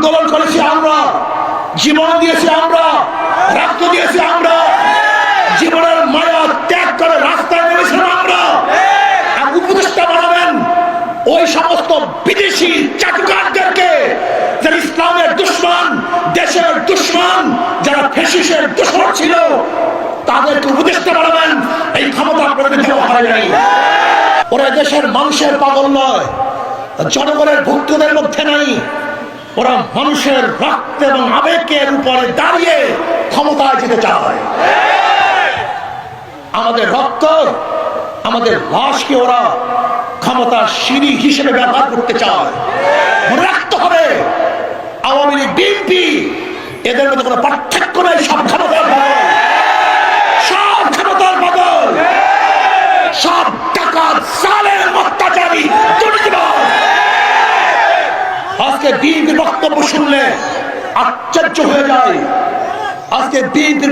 আন্দোলন করেছি আমরা। জীবন দিয়েছি আমরা। রক্ত দিয়েছি আমরা। জীবনের মায়া ত্যাগ করে রাস্তায় নেমেছিলাম আমরা। উপদেষ্টা বানাবেন ওই সমস্ত বিদেশি চাটুকারদেরকে যারা ইসলামের দুশ্মন, দেশের দুশ্মন, যারা ফেসিসের দুশ্মন ছিল, তাদেরকে উপদেষ্টা বানাবেন। এই ক্ষমতা আপনাদের দেওয়া হয় নাই। ওরা দেশের মানুষের পাগল নয়, জনগণের ভুক্তদের মধ্যে নাই। ওরা মানুষের রক্ত এবং আবেগের উপরে দাঁড়িয়ে ক্ষমতায় যেতে চায়। আমাদের রক্ত, আমাদের লাশকে ওরা ক্ষমতার সিঁড়ি হিসেবে ব্যবহার করতে চায়। মনে রাখতে হবে, আওয়ামী লীগ, বিএনপি, এদের মধ্যে কোনো পার্থক্য নেই সব ক্ষমতার বদল সব ক্ষমতার বদল সব টাকা সালের অত্যাচারী দুর্নীতিবাজ আশ্চর্য হয়ে যায়। আজকে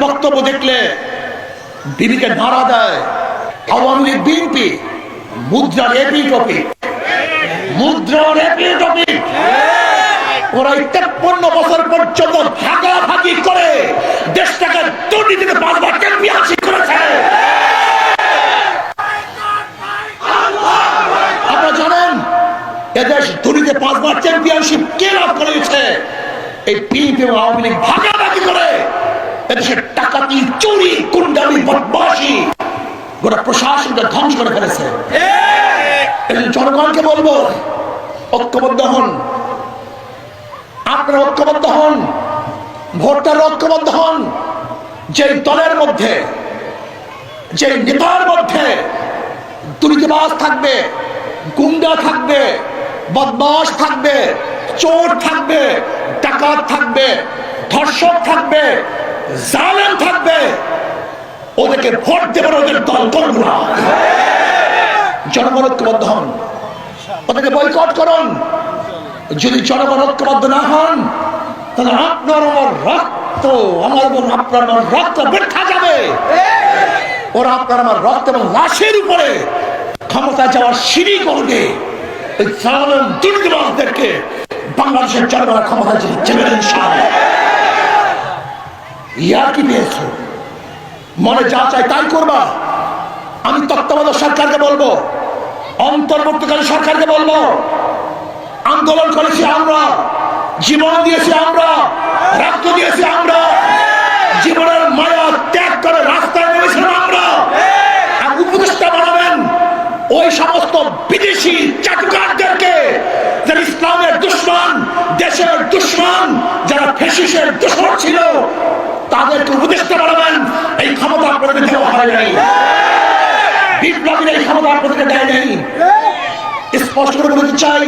বক্তব্য দেখলে বিবিকে দেয় আওয়ামী লীগ বিএনপি, মুদ্রার এপি মুদ্রার এপি তেপ্পন্ন বছর পর্যন্ত করে দেশটাকে দুর্নীতিতে বারবার চ্যাম্পিয়নশিপ করেছে আপনারা জানেন এদেশ চ্যাম্পিয়নশিপ কে লাভ এই বিএনপি এবং আওয়ামী লীগ ভাগাভাগি করে। টাকাতি চুরি বদমাসি গোটা ধ্বংস করে ফেলেছে। জনগণকে বলব, ঐক্যবদ্ধ হন। আপনারা ঐক্যবদ্ধ হন ভোটার ঐক্যবদ্ধ হন। যে দলের মধ্যে যে নেতার মধ্যে দুর্নীতিবাজ থাকবে, গুন্ডা থাকবে বদমাস থাকবে, চোর থাকবে, ডাকাত থাকবে, ধর্ষক থাকবে, জালেম থাকবে। ওদেরকে ভোট দেবেন ওদের দল করব না। জনগণ ঐক্যবদ্ধ হন। ওদেরকে বয়কট করুন। যদি জনগণ ঐক্যবদ্ধ না হন, তাহলে আপনার আমার রক্ত, আমার এবং আপনার আমার রক্ত বৃথা যাবে। ওরা আপনার আমার রক্ত এবং লাশের উপরে ক্ষমতা যাওয়ার সিঁড়ি করবে ওই জালেম দুর্নীতিবাজদেরকে বাংলাদেশের জনগণের ক্ষমতা চেপে ইনশাআল্লাহ। ইয়া কি পেয়েছ মনে যা চাই তাই করবা। আমি তত্ত্বাবধায়ক সরকারকে বলব, অন্তর্বর্তীকালীন সরকারকে বলব, আন্দোলন করেছি আমরা, জীবন দিয়েছি আমরা রক্ত দিয়েছি আমরা জীবনের মায়া ত্যাগ করে রাস্তায় নেমেছিলাম আমরা আর উপদেষ্টা বানাবেন ওই সমস্ত বিদেশি চাটুকারদেরকে যারা ইসলামের দুশ্মন, দেশের দুশ্মন, যারা ফেসিসের দুশ্মন ছিল, তাদেরকে উপদেষ্টা বানাবেন এই ক্ষমতা আপনাদের দেওয়া হয় নাই। বিপ্লবীর এই ক্ষমতা আপনাদেরকে দেয় নাই। স্পষ্ট করে বলতে চাই,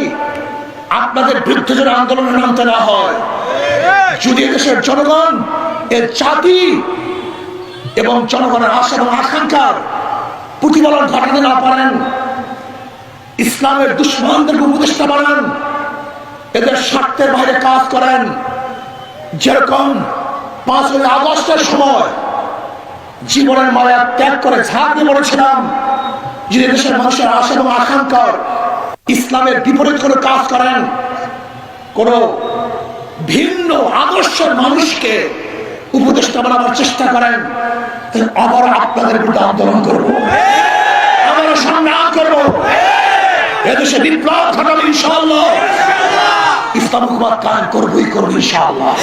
আপনাদের বিরুদ্ধে যেন আন্দোলনে নামতে না হয়, যদি দেশের জনগণ, এর জাতি এবং জনগণের আশা এবং আকাঙ্ক্ষার প্রতিফলন ঘটাতে না পারেন ইসলামের দুশ্মনদেরকে উপদেষ্টা বানান। এদের স্বার্থের বাইরে কাজ করেন। যেরকম পাঁচই আগস্টের সময় জীবনের মায়া ত্যাগ করে ঝাঁপ দিয়ে বলেছিলাম যে দেশের মানুষের আশা এবং আকাঙ্ক্ষার ইসলামের বিপরীত কোনো কাজ করেন, কোন ভিন্ন আদর্শের মানুষকে উপদেষ্টা বানাবার চেষ্টা করেন আবার আপনাদের বিরুদ্ধে আন্দোলন করব। সংগ্রাম করব এদেশে বিপ্লব ঘটাবো ইনশাআল্লাহ। ইসলাম হুকুমাত কায়েম করবই করব ইনশাআল্লাহ।